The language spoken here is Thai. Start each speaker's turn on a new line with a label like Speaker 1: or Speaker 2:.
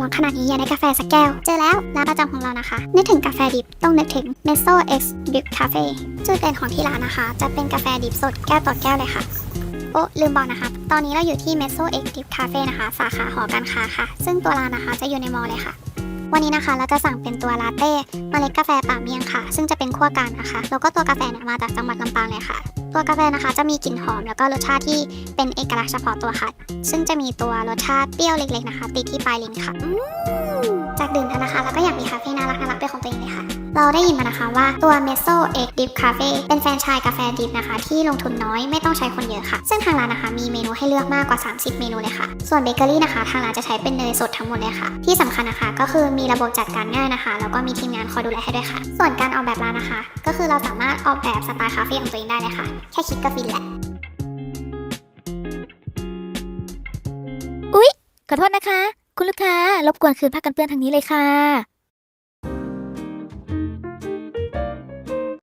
Speaker 1: ร้อนขนาดนี้อยากได้กาแฟสักแก้ว เจอแล้วร้านประจำของเรานะคะ นึกถึงกาแฟดิบต้องนึกถึง Meso X Drip Cafe จุดเด่นของที่ร้านนะคะ จะเป็นกาแฟดิบสดแก้วต่อแก้วเลยค่ะโอ้ลืมบอกนะคะ ตอนนี้เราอยู่ที่ Meso X Drip Cafe นะคะ สาขาหอการค้าค่ะ ซึ่งตัวร้านนะคะจะอยู่ในมอลเลยค่ะ วันนี้นะคะเราจะสั่งเป็นตัวลาเต้เมล็ดกาแฟป่าเมียงค่ะ ซึ่งจะเป็นขั้วกลางนะคะ แล้วก็ตัวกาแฟเนี่ยมาจากจังหวัดลำปางเลยค่ะ ตัวกาแฟนะคะจะมีกลิ่นหอมแล้วก็รสชาติที่เป็นเอกลักษณ์เฉพาะตัวค่ะ ซึ่งจะมีตัวรสชาติเปรี้ยวเล็กๆนะคะ ติดที่ปลายลิ้นค่ะอืมจากดื่มแล้วนะคะ แล้วก็อยากมีคาเฟ่น่ารักน่ารักเป็นของตัวเองเลยค่ะ เราได้ยินมานะคะว่าตัว Meso Egg Dip Cafe เป็นแฟรนไชส์กาแฟดิบนะคะ ที่ลงทุนน้อยไม่ต้องใช้คนเยอะค่ะ ซึ่งทางร้านนะคะมีเมนูให้เลือกมากกว่า 30 เมนูเลยค่ะ ส่วนเบเกอรี่นะคะทางร้านจะใช้เป็นเนยสดทั้งหมดเลยค่ะ ที่สำคัญนะคะก็คือมีระบบจัดการง่ายนะคะ แล้วก็มีทีมงานคอยดูแลให้ด้วยค่ะ ส่วนการออกแบบร้านนะคะ ก็คือเราสามารถออกแบบสไตล์คาเฟ่ของตัวเองได้เลยค่ะ แค่คิดก็ฟินแหละอุ้ย
Speaker 2: ขอโทษนะคะ คุณลูกค้ารบกวนคืนผ้ากันเปื้อนทางนี้เลยค่ะ